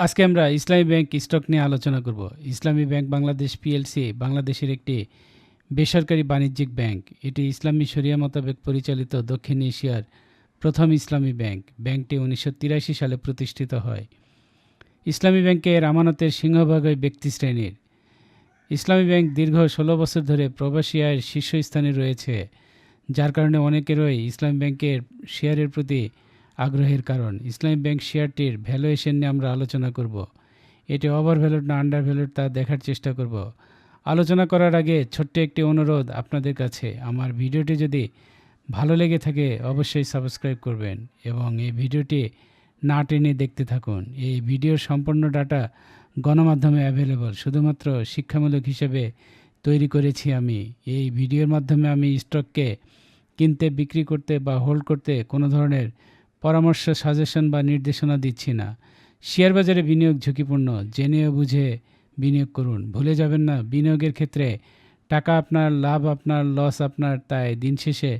আজকে আমরা ইসলামী bank stock নিয়ে আলোচনা করব। ইসলামী ব্যাংক বাংলাদেশ পিএলসি বাংলাদেশের একটি বেসরকারি বাণিজ্যিক ব্যাংক। এটি ইসলামী শরিয়া মোতাবেক পরিচালিত দক্ষিণ এশিয়ার প্রথম ইসলামী ব্যাংক। ব্যাংকটি উনিশশো তিরাশি সালে প্রতিষ্ঠিত হয়। ইসলামী ব্যাংকের আমানতের সিংহভাগ হয় ব্যক্তি শ্রেণির। ইসলামী ব্যাংক দীর্ঘ ষোলো বছর ধরে প্রবাসী আয়ের শীর্ষস্থানে রয়েছে, যার কারণে অনেকেরই ইসলামী ব্যাংকের শেয়ারের প্রতি আগ্রহের কারণ। ইসলামী ব্যাংক শেয়ারটির ভ্যালুয়েশন নিয়ে আমরা আলোচনা করব। এটি ওভার ভ্যালুড না আন্ডার ভ্যালুড তা দেখার চেষ্টা করব। আলোচনা করার আগে ছোট্ট একটি অনুরোধ আপনাদের কাছে। আমার ভিডিওটি যদি ভালো লেগে থাকে, অবশ্যই সাবস্ক্রাইব করবেন এবং এই ভিডিওটি না টেনে দেখতে থাকুন। এই ভিডিওর সম্পূর্ণ ডাটা গণমাধ্যমে অ্যাভেলেবল শুধুমাত্র শিক্ষামূলক হিসেবে তৈরি করেছি আমি। এই ভিডিওর মাধ্যমে আমি স্টককে কিনতে, বিক্রি করতে বা হোল্ড করতে কোনো ধরনের পরামর্শ সাজেশন বা নির্দেশনা দিচ্ছি না। শেয়ার বাজারে বিনিয়োগ ঝুঁকিপূর্ণ জেনে বুঝে বিনিয়োগ করুন। ভুলে যাবেন না, বিনিয়োগের ক্ষেত্রে টাকা আপনার, লাভ আপনার লস আপনার, তাই দিন শেষে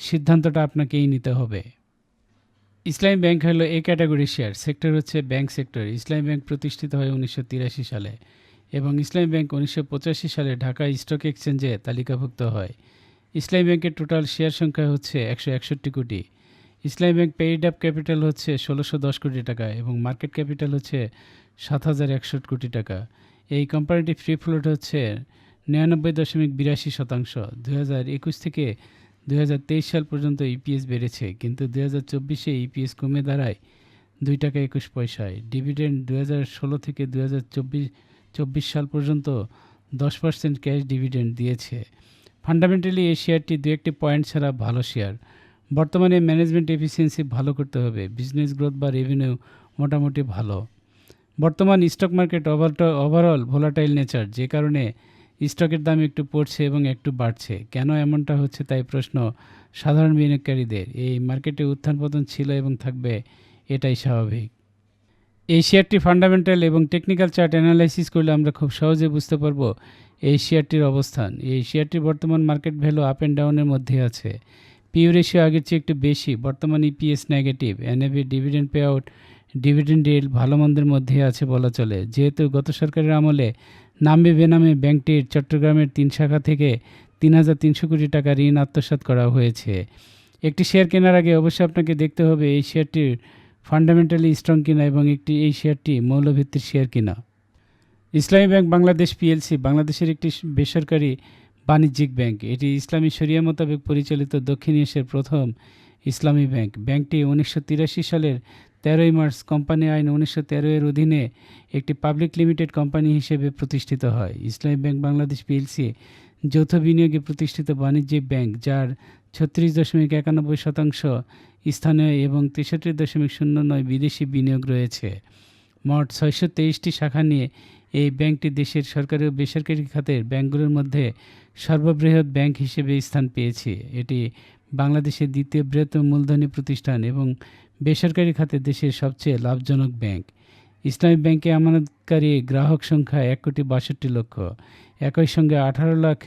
সিদ্ধান্তটা আপনাকেই নিতে হবে। ইসলামী ব্যাংক হলো এ ক্যাটাগরি শেয়ার। সেক্টর হচ্ছে ব্যাংক সেক্টর। ইসলামী ব্যাংক প্রতিষ্ঠিত হয় উনিশশো তিরাশি সালে এবং ইসলামী ব্যাংক উনিশশো পঁচাশি সালে ঢাকা স্টক এক্সচেঞ্জে তালিকাভুক্ত হয়। ইসলামী ব্যাংকের টোটাল শেয়ার সংখ্যা হচ্ছে একশো একষট্টি কোটি। ইসলামী ব্যাংক পেইড আপ ক্যাপিটাল হচ্ছে ষোলোশো দশ কোটি টাকা এবং মার্কেট ক্যাপিটাল হচ্ছে সাত হাজার একষট্টি কোটি টাকা। এই কোম্পানিটি ফ্রি ফ্লোট হচ্ছে নিরানব্বই দশমিক বিরাশি শতাংশ। দু হাজার একুশ থেকে দু তেইশ সাল পর্যন্ত ইপিএস বেড়েছে, কিন্তু দু হাজার চব্বিশে ইপিএস কমে দাঁড়ায় দুই টাকা একুশ পয়সায়। ডিভিডেন্ড দু হাজার ষোলো থেকে দু হাজার চব্বিশ চব্বিশ সাল পর্যন্ত দশ পার্সেন্ট ক্যাশ ডিভিডেন্ড দিয়েছে। ফান্ডামেন্টালি এই শেয়ারটি দু একটি পয়েন্ট ছাড়া ভালো শেয়ার। বর্তমানে ম্যানেজমেন্ট এফিসিয়েন্সি ভালো করতে হবে বিজনেস গ্রোথ বা রেভিনিউ মোটামুটি ভালো। বর্তমান স্টক মার্কেট ওভারট ওভারঅল ভোলাটাইল নেচার যে কারণে স্টকের দাম একটু পড়ছে এবং একটু বাড়ছে। কেন এমনটা হচ্ছে তাই প্রশ্ন সাধারণ বিনিয়োগকারীদের। এই মার্কেটে উত্থান পতন ছিল এবং থাকবে, এটাই স্বাভাবিক। এই শেয়ারটি ফান্ডামেন্টাল এবং টেকনিক্যাল চার্ট অ্যানালাইসিস করলে আমরা খুব সহজে বুঝতে পারব এই শেয়ারটির অবস্থান। এই শেয়ারটির বর্তমান মার্কেট ভ্যালু আপ অ্যান্ড ডাউনের মধ্যে আছে। পিউ রেশিও আগের চেয়ে একটু বেশি, বর্তমান EPS negative NAV dividend pay out dividend deal ভালো মন্দের মধ্যে আছে বলা চলে। যেহেতু গত সরকারের আমলে নামে বেনামে ব্যাংকটির চট্টগ্রামের তিন শাখা থেকে তিন হাজার তিনশো কোটি টাকা ঋণ আত্মসাৎ করা হয়েছে। একটি শেয়ার কেনার আগে অবশ্যই আপনাকে দেখতে হবে এই শেয়ারটির ফান্ডামেন্টালি স্ট্রং কিনা এবং একটি এই শেয়ারটি মৌলভিত্তির শেয়ার কিনা। ইসলামী ব্যাংক বাংলাদেশ পিএলসি বাংলাদেশের একটি বেসরকারি বাণিজ্যিক ব্যাংক। এটি ইসলামী শরিয়া মোতাবেক পরিচালিত দক্ষিণ এশিয়ার প্রথম ইসলামী ব্যাংক। ব্যাংকটি উনিশশো তিরাশি সালের তেরোই মার্চ কোম্পানি আইন উনিশশো তেরো এর অধীনে একটি পাবলিক লিমিটেড কোম্পানি হিসেবে প্রতিষ্ঠিত হয়। ইসলামী ব্যাংক বাংলাদেশ পিএলসি যৌথ বিনিয়োগে প্রতিষ্ঠিত বাণিজ্যিক ব্যাংক, যার ছত্রিশ দশমিক একানব্বই শতাংশ স্থানীয় এবং তেষট্টি দশমিক শূন্য নয় বিদেশি বিনিয়োগ রয়েছে। মোট ছয়শো তেইশটি শাখা নিয়ে এই ব্যাংকটি দেশের সরকারি ও বেসরকারি খাতের ব্যাংকগুলোর মধ্যে সর্ববৃহৎ ব্যাংক হিসেবে স্থান পেয়েছে। এটি বাংলাদেশের দ্বিতীয় বৃহত্তম মূলধনী প্রতিষ্ঠান এবং বেসরকারি খাতে দেশের সবচেয়ে লাভজনক ব্যাংক। ইসলামী ব্যাংকে আমানতকারী গ্রাহক সংখ্যা এক কোটি বাষট্টি লক্ষ। একই সঙ্গে আঠারো লাখ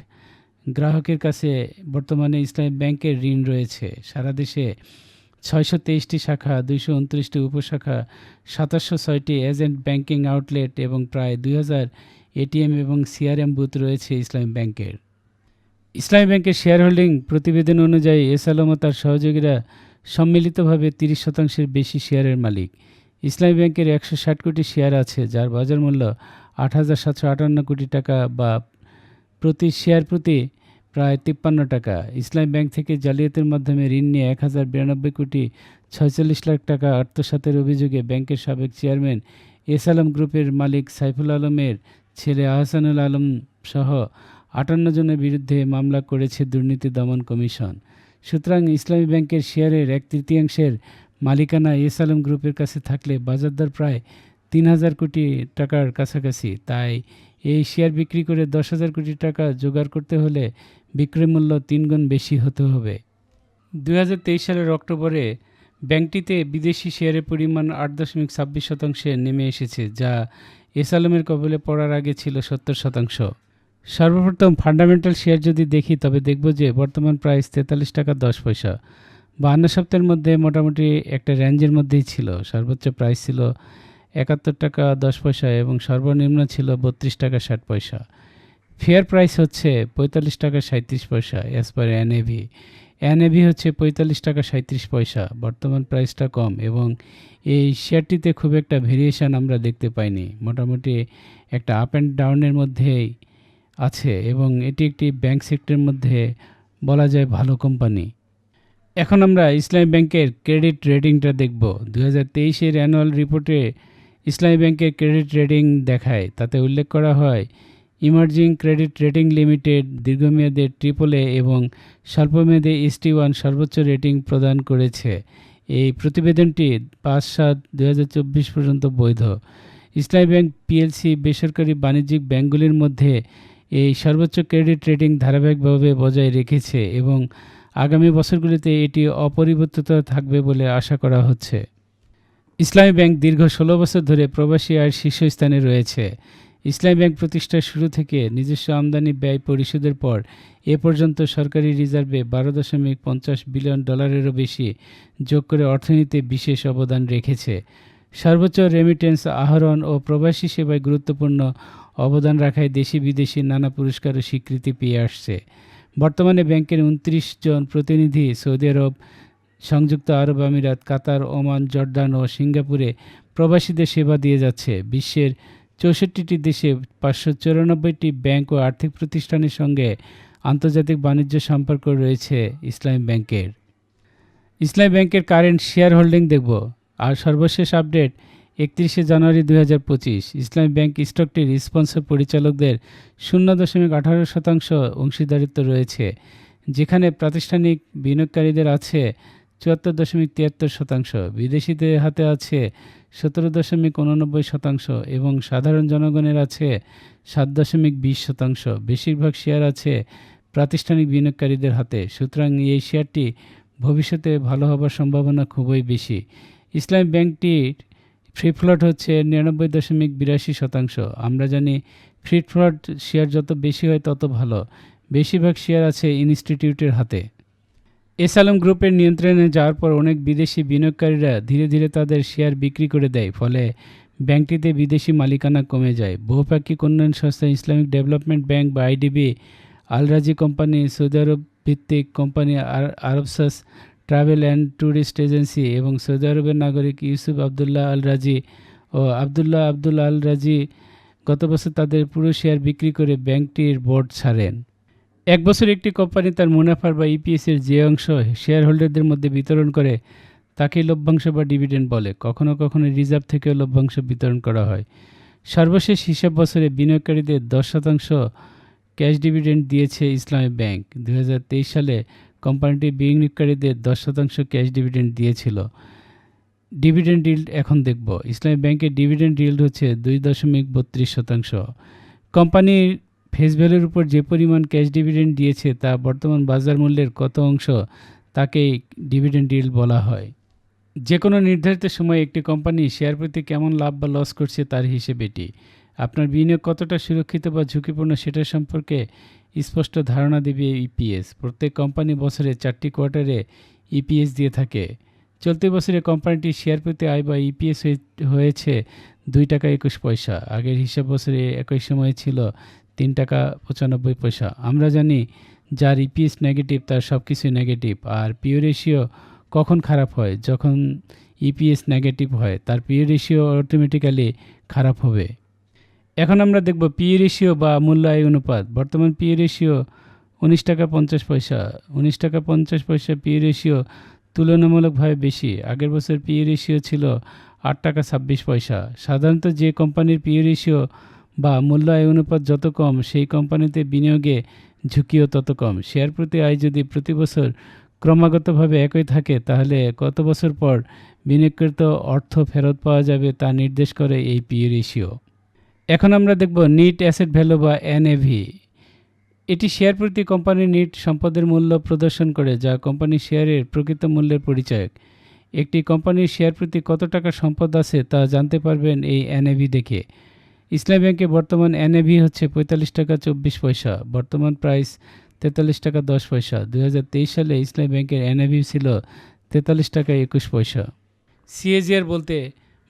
গ্রাহকের কাছে বর্তমানে ইসলামী ব্যাংকের ঋণ রয়েছে। সারা দেশে ছয়শো তেইশটি শাখা, দুইশো উনত্রিশটি উপশাখা, সাতাশশো ছয়টি এজেন্ট ব্যাংকিং আউটলেট এবং প্রায় দুই হাজার এটিএম এবং সিআরএম বুথ রয়েছে ইসলামী ব্যাংকের। ইসলামী ব্যাংকের শেয়ার হোল্ডিং প্রতিবেদন অনুযায়ী এস আলম তার সহযোগীরা সম্মিলিতভাবে তিরিশ শতাংশের বেশি শেয়ারের মালিক। ইসলামী ব্যাংকের একশো ষাট কোটি শেয়ার আছে, যার বাজার মূল্য আট হাজার সাতশো আটান্ন কোটি টাকা বা প্রতি শেয়ার প্রতি প্রায় তিপ্পান্ন টাকা। ইসলামী ব্যাংক থেকে জালিয়াতির মাধ্যমে ঋণ নিয়ে এক হাজার বিরানব্বই কোটি ছয়চল্লিশ লাখ টাকা আত্মসাতের অভিযোগে ব্যাংকের সাবেক চেয়ারম্যান এস আলম গ্রুপের মালিক সাইফুল আলমের ছেলে আহসানুল আলম সহ আটান্ন জনের বিরুদ্ধে মামলা করেছে দুর্নীতি দমন কমিশন। সুতরাং ইসলামী ব্যাংকের শেয়ারের এক তৃতীয়াংশের মালিকানা এস আলম গ্রুপের কাছে থাকলে বাজার দর প্রায় তিন হাজার কোটি টাকার কাছাকাছি। তাই এই শেয়ার বিক্রি করে দশ হাজার কোটি টাকা জোগাড় করতে হলে বিক্রয় মূল্য তিন গুণ বেশি হতে হবে। দু হাজার তেইশ সালের অক্টোবরে ব্যাংকটিতে বিদেশি শেয়ারের পরিমাণ আট দশমিক ছাব্বিশ শতাংশে নেমে এসেছে, যা এস আলমের কবলে পড়ার আগে ছিল সত্তর শতাংশ। সর্বপ্রথম ফান্ডামেন্টাল শেয়ার যদি দেখি, তবে দেখব যে বর্তমান প্রাইস তেতাল্লিশ টাকা দশ পয়সা। বাহান্ন সপ্তাহের মধ্যে মোটামুটি একটা রেঞ্জের মধ্যেই ছিল। সর্বোচ্চ প্রাইস ছিল একাত্তর টাকা দশ পয়সা এবং সর্বনিম্ন ছিল বত্রিশ টাকা ষাট পয়সা। ফেয়ার প্রাইস হচ্ছে পঁয়তাল্লিশ টাকা সাঁত্রিশ পয়সা অ্যাজ পার এনএভি এনএভি হচ্ছে পঁয়তাল্লিশ টাকা সাঁত্রিশ পয়সা। বর্তমান প্রাইসটা কম এবং এই শেয়ারটিতে খুব একটা ভেরিয়েশন আমরা দেখতে পাইনি। মোটামুটি একটা আপ অ্যান্ড ডাউনের মধ্যেই আছে এবং এটি একটি ব্যাংক সেক্টরের মধ্যে বলা যায় ভালো কোম্পানি এখন আমরা ইসলামী ব্যাংকের ক্রেডিট রেটিংটা দেখব। দু হাজার তেইশের অ্যানুয়াল রিপোর্টে ইসলামী ব্যাংকের ক্রেডিট রেটিং দেখায়। তাতে উল্লেখ করা হয়, ইমার্জিং ক্রেডিট রেটিং লিমিটেড দীর্ঘমেয়াদে ট্রিপল এ এবং স্বল্পমেয়াদে এসটি ওয়ান সর্বোচ্চ রেটিং প্রদান করেছে। এই প্রতিবেদনটি পাঁচ সাত দু পর্যন্ত বৈধ। ইসলামী ব্যাংক পিএলসি বেসরকারি বাণিজ্যিক ব্যাংকগুলির মধ্যে এই সর্বোচ্চ ক্রেডিট রেটিং ধারাবাহিকভাবে বজায় রেখেছে এবং আগামী বছরগুলিতে এটি অপরিবর্তিত থাকবে বলে আশা করা হচ্ছে। ইসলামী ব্যাংক দীর্ঘ ষোলো বছর ধরে প্রবাসী আয়ের শীর্ষস্থানে রয়েছে। ইসলামী ব্যাংক প্রতিষ্ঠার শুরু থেকে নিজস্ব আমদানি ব্যয় পরিশোধের পর এ পর্যন্ত সরকারি রিজার্ভে বারো দশমিক পঞ্চাশ বিলিয়ন ডলারেরও বেশি যোগ করে অর্থনীতিতে বিশেষ অবদান রেখেছে। সর্বোচ্চ রেমিটেন্স আহরণ ও প্রবাসী সেবায় গুরুত্বপূর্ণ অবদান রাখায় দেশি বিদেশি নানা পুরস্কার ও স্বীকৃতি পেয়ে আসছে। বর্তমানে ব্যাংকের উনত্রিশ জন প্রতিনিধি সৌদি আরব সংযুক্ত আরব আমিরাত, কাতার, ওমান, জর্দান ও সিঙ্গাপুরে প্রবাসীদের সেবা দিয়ে যাচ্ছে। বিশ্বের চৌষট্টিটি দেশে পাঁচশো চুরানব্বইটি ব্যাংক ও আর্থিক প্রতিষ্ঠানের সঙ্গে আন্তর্জাতিক বাণিজ্য সম্পর্ক রয়েছে ইসলামী ব্যাংকের। ইসলামী ব্যাংকের কারেন্ট শেয়ার হোল্ডিং দেখব। আর সর্বশেষ আপডেট, একত্রিশে জানুয়ারি দুই হাজার পঁচিশ, ইসলামী ব্যাংক স্টকটির স্পন্সর পরিচালকদের শূন্য দশমিক আঠারো শতাংশ অংশীদারিত্ব রয়েছে। যেখানে প্রাতিষ্ঠানিক বিনিয়োগকারীদের আছে চুয়াত্তর দশমিক তিয়াত্তর শতাংশ। বিদেশিদের হাতে আছে সতেরো দশমিক উননব্বই শতাংশ এবং সাধারণ জনগণের আছে সাত দশমিক বিশ শতাংশ। বেশিরভাগ শেয়ার আছে প্রাতিষ্ঠানিক বিনিয়োগকারীদের হাতে। সুতরাং এই শেয়ারটি ভবিষ্যতে ভালো হবার সম্ভাবনা খুবই বেশি। ইসলামী ব্যাংকটির ফ্রি ফ্লট হচ্ছে নিরানব্বই দশমিক বিরাশি শতাংশ। আমরা জানি ফ্রি ফ্লট শেয়ার যত বেশি হয় তত ভালো। বেশিরভাগ শেয়ার আছে ইনস্টিটিউটের হাতে। এস আলম গ্রুপের নিয়ন্ত্রণে যাওয়ার পর অনেক বিদেশি বিনিয়োগকারীরা ধীরে ধীরে তাদের শেয়ার বিক্রি করে দেয়, ফলে ব্যাংকটিতে বিদেশি মালিকানা কমে যায়। বহুপাক্ষিক উন্নয়ন সংস্থা ইসলামিক ডেভেলপমেন্ট ব্যাংক বা IDB, Alrajhi company, Saudi Arab ভিত্তিক কোম্পানি আর- আরবসাস ট্রাভেল অ্যান্ড ট্যুরিস্ট এজেন্সি এবং সৌদি আরবের নাগরিক ইউসুফ আবদুল্লাহ আল রাজি ও আবদুল্লাহ আবদুল্লা আল রাজি গত বছর তাদের পুরো শেয়ার বিক্রি করে ব্যাংকটির বোর্ড ছাড়েন। এক বছর একটি কোম্পানি তার মুনাফার বা ইপিএসের যে অংশ শেয়ার হোল্ডারদের মধ্যে বিতরণ করে তাকে লভ্যাংশ বা ডিভিডেন্ড বলে। কখনো কখনো রিজার্ভ থেকেও লভ্যাংশ বিতরণ করা হয়। সর্বশেষ হিসাব বছরে বিনিয়োগকারীদের দশ শতাংশ ক্যাশ ডিভিডেন্ড দিয়েছে ইসলামী ব্যাংক। দু হাজার তেইশ সালে কোম্পানিটি বিনিয়োগকারীদের দশ শতাংশ ক্যাশ ডিভিডেন্ড দিয়েছিল। ডিভিডেন্ড ডিল্ড এখন দেখব। ইসলামী ব্যাংকের ডিভিডেন্ড ডিল্ড হচ্ছে দুই দশমিক বত্রিশ শতাংশ। কোম্পানির ফেস ভ্যালুর উপর যে পরিমাণ ক্যাশ ডিভিডেন্ড দিয়েছে তা বর্তমান বাজার মূল্যের কত অংশ, তাকে ডিভিডেন্ড ডিল্ড বলা হয়। যে কোনো নির্ধারিত সময়ে একটি কোম্পানি শেয়ার প্রতি কেমন লাভ বা লস করছে তার হিসেব এটি। আপনার বিনিয়োগ কতটা সুরক্ষিত বা ঝুঁকিপূর্ণ সেটা সম্পর্কে স্পষ্ট ধারণা দেবে ইপিএস। প্রত্যেক কোম্পানি বছরে চারটি কোয়ার্টারে ইপিএস দিয়ে থাকে। চলতি বছরে কোম্পানিটির শেয়ার প্রতি আয় বা ইপিএস হয়েছে দুই টাকা একুশ পয়সা। আগের হিসাব বছরে একই সময়ে ছিল তিন টাকা পঁচানব্বই পয়সা। আমরা জানি যার ইপিএস নেগেটিভ তার সব কিছুই নেগেটিভ আর পিও রেশিও কখন খারাপ হয়? যখন ইপিএস নেগেটিভ হয়, তার পিও রেশিও অটোমেটিক্যালি খারাপ হবে। এখন আমরা দেখব পিই রেশিও বা মূল্য আয় অনুপাত। বর্তমান পিই রেশিও উনিশ টাকা পঞ্চাশ পয়সা। উনিশ টাকা পঞ্চাশ পয়সা পিই রেশিও তুলনামূলকভাবে বেশি। আগের বছর পিই রেশিও ছিল আট টাকা ছাব্বিশ পয়সা। সাধারণত যে কোম্পানির পিই রেশিও বা মূল্য আয় অনুপাত যত কম, সেই কোম্পানিতে বিনিয়োগে ঝুঁকিও তত কম। শেয়ার প্রতি আয় যদি প্রতি বছর ক্রমাগতভাবে একই থাকে, তাহলে কত বছর পর বিনিয়োগকৃত অর্থ ফেরত পাওয়া যাবে তা নির্দেশ করে এই পিই রেশিও। এখন আমরা দেখব নিট অ্যাসেট ভ্যালু বা এনএভি। এটি শেয়ার প্রতি কোম্পানির নিট সম্পদের মূল্য প্রদর্শন করে, যা কোম্পানির শেয়ারের প্রকৃত মূল্যের পরিচায়ক। একটি কোম্পানির শেয়ার প্রতি কত টাকা সম্পদ আছে তা জানতে পারবেন এই এনএভি দেখে। ইসলাম ব্যাংকে বর্তমান এনএভি হচ্ছে পঁয়তাল্লিশ টাকা চব্বিশ পয়সা, বর্তমান প্রাইস তেতাল্লিশ টাকা দশ পয়সা। দু হাজার তেইশ সালে ইসলাম ব্যাংকের এনএভি ছিল তেতাল্লিশ টাকা একুশ পয়সা। সিএজিআর বলতে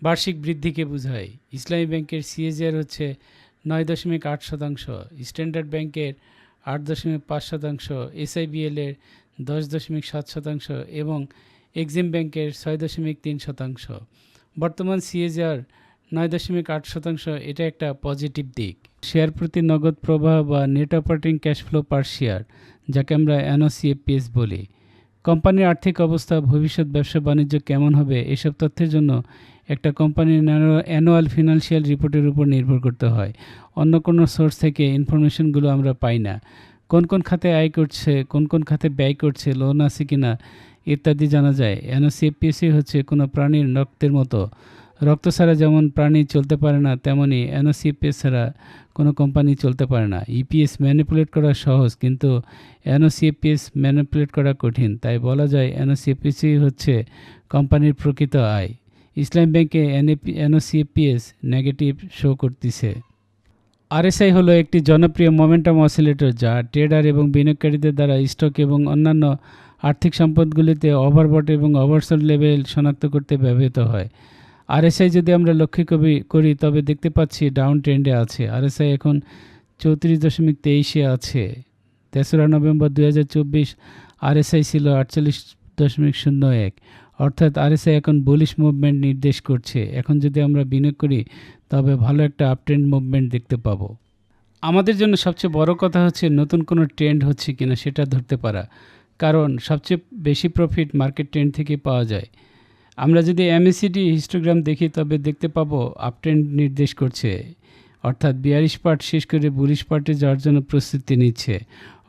বার্ষিক বৃদ্ধিকে বোঝায়। ইসলামী ব্যাংকের সিএজিআর হচ্ছে নয় দশমিক আট শতাংশ, স্ট্যান্ডার্ড ব্যাংকের আট দশমিক পাঁচ শতাংশ, এসআইবিএল এর দশ দশমিক সাত শতাংশ এবং এক্সিম ব্যাংকের ছয় দশমিক তিন শতাংশ। বর্তমান সিএজিআর নয় দশমিক আট শতাংশ, এটা একটা পজিটিভ দিক। শেয়ার প্রতি নগদ প্রবাহ বা net operating cash flow per share, যাকে আমরা এনওসিএপিএস বলি। কোম্পানির আর্থিক অবস্থা, ভবিষ্যৎ ব্যবসা, বাণিজ্য কেমন হবে, এসব তথ্যের জন্য একটা কোম্পানির অ্যানুয়াল ফিনান্সিয়াল রিপোর্টের উপর নির্ভর করতে হয়। অন্য কোনো সোর্স থেকে ইনফরমেশনগুলো আমরা পাই না। কোন কোন খাতে আয় করছে, কোন কোন খাতে ব্যয় করছে, লোন আছে কিনা, ইত্যাদি জানা যায়। এনওসিএপিএসি হচ্ছে কোনো প্রাণীর রক্তের মতো রক্ত ছাড়া যেমন প্রাণী চলতে পারে না, তেমনি এনওসিপিএস ছাড়া কোনো কোম্পানি চলতে পারে না। ইপিএস ম্যানিপুলেট করা সহজ, কিন্তু এনওসিপিএস ম্যানিপুলেট করা কঠিন। তাই বলা যায় এনওসিপিএসই হচ্ছে কোম্পানির প্রকৃত আয়। ইসলাম ব্যাংকে এনওসিপিএস নেগেটিভ শো করতেছে। আরএসআই হলো একটি জনপ্রিয় মোমেন্টাম অসিলেটর, যা ট্রেডার এবং বিনিয়োগকারীদের দ্বারা স্টক এবং অন্যান্য আর্থিক সম্পদগুলিতে ওভারবট এবং ওভারসোল্ড লেভেল শনাক্ত করতে ব্যবহৃত হয়। আরএসআই যদি আমরা লক্ষ্য কবি করি, তবে দেখতে পাচ্ছি ডাউন ট্রেন্ডে আছে। আরএসআই এখন চৌত্রিশ দশমিক তেইশে আছে। তেসরা নভেম্বর দু হাজার চব্বিশ আরএসআই ছিল আটচল্লিশ দশমিক শূন্য এক। অর্থাৎ আরএসআই এখন বুলিশ মুভমেন্ট নির্দেশ করছে। এখন যদি আমরা বিনিয়োগ করি, তবে ভালো একটা আপট্রেন্ড মুভমেন্ট দেখতে পাবো। আমাদের জন্য সবচেয়ে বড় কথা হচ্ছে, নতুন কোনো ট্রেন্ড হচ্ছে কিনা সেটা ধরতে পারা। কারণ সবচেয়ে বেশি প্রফিট মার্কেট ট্রেন্ড থেকে পাওয়া যায়। আমরা যদি এমএসিডি হিস্টোগ্রাম দেখি, তবে দেখতে পাবো আপট্রেন্ড নির্দেশ করছে। অর্থাৎ বিয়ারিশ পার্ট শেষ করে বুলিশ পার্টে যাওয়ার জন্য প্রস্তুতি নিচ্ছে।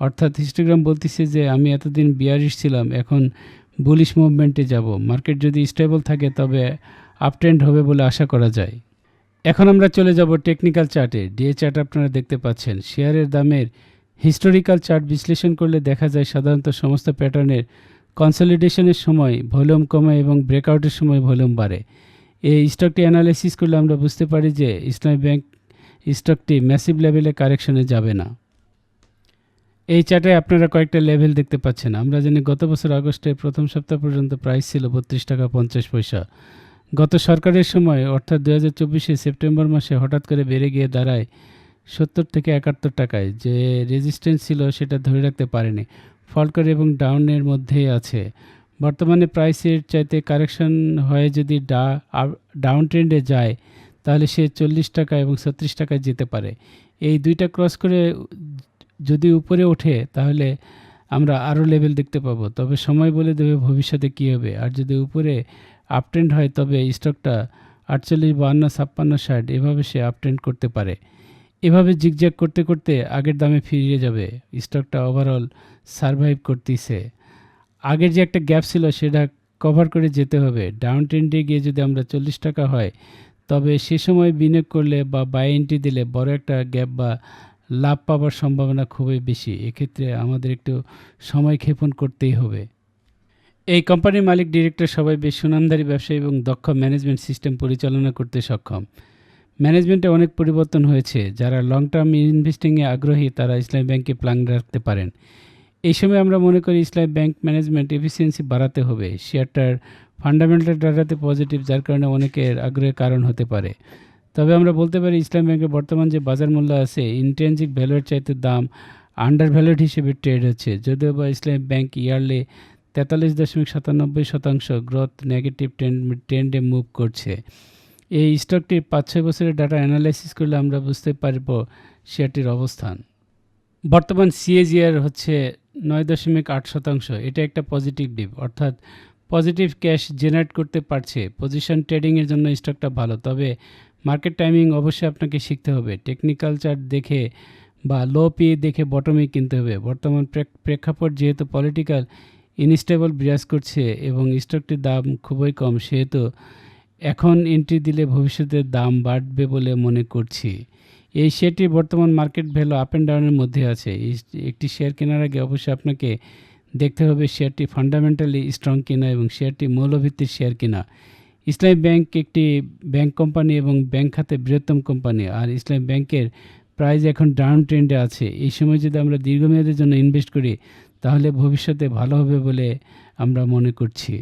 অর্থাৎ হিস্টোগ্রাম বলতেছে যে, আমি এতদিন বিয়ারিশ ছিলাম, এখন বুলিশ মুভমেন্টে যাব। মার্কেট যদি স্টেবল থাকে, তবে আপট্রেন্ড হবে বলে আশা করা যায়। এখন আমরা চলে যাব টেকনিক্যাল চার্টে ডিএ চার্ট আপনারা দেখতে পাচ্ছেন। শেয়ারের দামের হিস্টোরিক্যাল চার্ট বিশ্লেষণ করলে দেখা যায় সাধারণত সমস্ত প্যাটার্নের কনসলিডেশনের সময় ভলিউম কমে এবং ব্রেকআউটের সময় ভলিউম বাড়ে। এই স্টকটি অ্যানালাইসিস করলে আমরা বুঝতে পারি যে ইসলামী ব্যাংক স্টকটি ম্যাসিভ লেভেলে কারেকশনে যাবে না। এই চার্টে আপনারা কয়েকটা লেভেল দেখতে পাচ্ছেন। আমরা জানি গত বছর আগস্টে প্রথম সপ্তাহ পর্যন্ত প্রাইস ছিল বত্রিশ টাকা পঞ্চাশ পয়সা। গত সরকারের সময়, অর্থাৎ দু হাজার সেপ্টেম্বর মাসে, হঠাৎ করে বেড়ে গিয়ে দাঁড়ায় সত্তর থেকে একাত্তর টাকায়। যে রেজিস্ট্যান্স ছিল সেটা ধরে রাখতে পারেনি। ফল করে এবং ডাউনের মধ্যেই আছে। বর্তমানে প্রাইসের চাইতে কারেকশন হয়ে যদি ডা ডাউন ট্রেন্ডে যায়, তাহলে সে চল্লিশ টাকা এবং ছত্রিশ টাকায় যেতে পারে। এই দুইটা ক্রস করে যদি উপরে ওঠে, তাহলে আমরা আরও লেভেল দেখতে পাবো। তবে সময় বলে দেবে ভবিষ্যতে কী হবে। আর যদি উপরে আপট্রেন্ড হয়, তবে স্টকটা আটচল্লিশ, বাহান্ন, ছাপ্পান্ন, ষাট, এভাবে সে আপট্রেন্ড করতে পারে। এভাবে জিগজ্যাগ করতে করতে আগের দামে ফিরিয়ে যাবে। স্টকটা ওভারঅল সারভাইভ করতেছে। আগের যে একটা গ্যাপ ছিল সেটা কভার করে যেতে হবে। ডাউন ট্রেন্ডে গিয়ে যদি আমরা চল্লিশ টাকা হয়, তবে সে সময় বিনিয়োগ করলে বা বাই এন্ট্রি দিলে বড় একটা গ্যাপ বা লাভ পাওয়ার সম্ভাবনা খুবই বেশি। এক্ষেত্রে আমাদের একটু সময় ক্ষেপণ করতেই হবে। এই কোম্পানির মালিক ডিরেক্টর সবাই বেশ সুনামধারী ব্যবসায়ী এবং দক্ষ ম্যানেজমেন্ট সিস্টেম পরিচালনা করতে সক্ষম। ম্যানেজমেন্টে অনেক পরিবর্তন হয়েছে। যারা লং টার্ম ইনভেস্টিংয়ে আগ্রহী, তারা ইসলামী ব্যাংকে প্ল্যান রাখতে পারেন। এই সময় আমরা মনে করি ইসলামী ব্যাংক ম্যানেজমেন্ট এফিসিয়েন্সি বাড়াতে হবে। শেয়ারটার ফান্ডামেন্টাল ডাটাতে পজিটিভ যার কারণে অনেকের আগ্রহের কারণ হতে পারে। তবে আমরা বলতে পারি ইসলাম ব্যাংকের বর্তমান যে বাজার মূল্য আছে ইন্টেন্সিক ভ্যালুয়ের চাইতে দাম আন্ডার ভ্যালুড হিসেবে ট্রেড হচ্ছে। যদিও বা ইসলামী ব্যাংক ইয়ারলি তেতাল্লিশ দশমিক সাতানব্বই শতাংশ গ্রোথ নেগেটিভ ট্রেন্ড ট্রেন্ডে মুভ করছে। এই স্টকটির পাঁচ ছয় বছরের ডাটা অ্যানালাইসিস করলে আমরা বুঝতে পারব শেয়ারটির অবস্থান। বর্তমান সিএজিআর হচ্ছে নয় দশমিক আট শতাংশ। এটা একটা পজিটিভ ডিপ অর্থাৎ পজিটিভ ক্যাশ জেনারেট করতে পারছে। পজিশন ট্রেডিংয়ের জন্য স্টকটা ভালো, তবে মার্কেট টাইমিং অবশ্যই আপনাকে শিখতে হবে। টেকনিক্যাল চার্ট দেখে বা লো পি দেখে বটমে কিনতে হবে। বর্তমান প্রেক্ষাপট যেহেতু পলিটিক্যাল ইনস্টেবল বিরাজ করছে এবং স্টকটির দাম খুবই কম, সেহেতু এখন এন্ট্রি দিলে ভবিষ্যতে দাম বাড়বে বলে মনে করছি। এই শেয়ারটি বর্তমান মার্কেট ভ্যালু আপ অ্যান্ড ডাউনের মধ্যে আছে। একটি শেয়ার কেনার আগে অবশ্যই আপনাকে দেখতে হবে শেয়ারটি ফান্ডামেন্টালি স্ট্রং কিনা এবং শেয়ারটি মৌলভিত্তির শেয়ার কিনা। ইসলামী ব্যাংক একটি ব্যাংক কোম্পানি এবং ব্যাংক খাতে বৃহত্তম কোম্পানি আর ইসলামী ব্যাংকের প্রাইস এখন ডাউন ট্রেন্ডে আছে। এই সময় যদি আমরা দীর্ঘমেয়াদের জন্য ইনভেস্ট করি, তাহলে ভবিষ্যতে ভালো হবে বলে আমরা মনে করছি।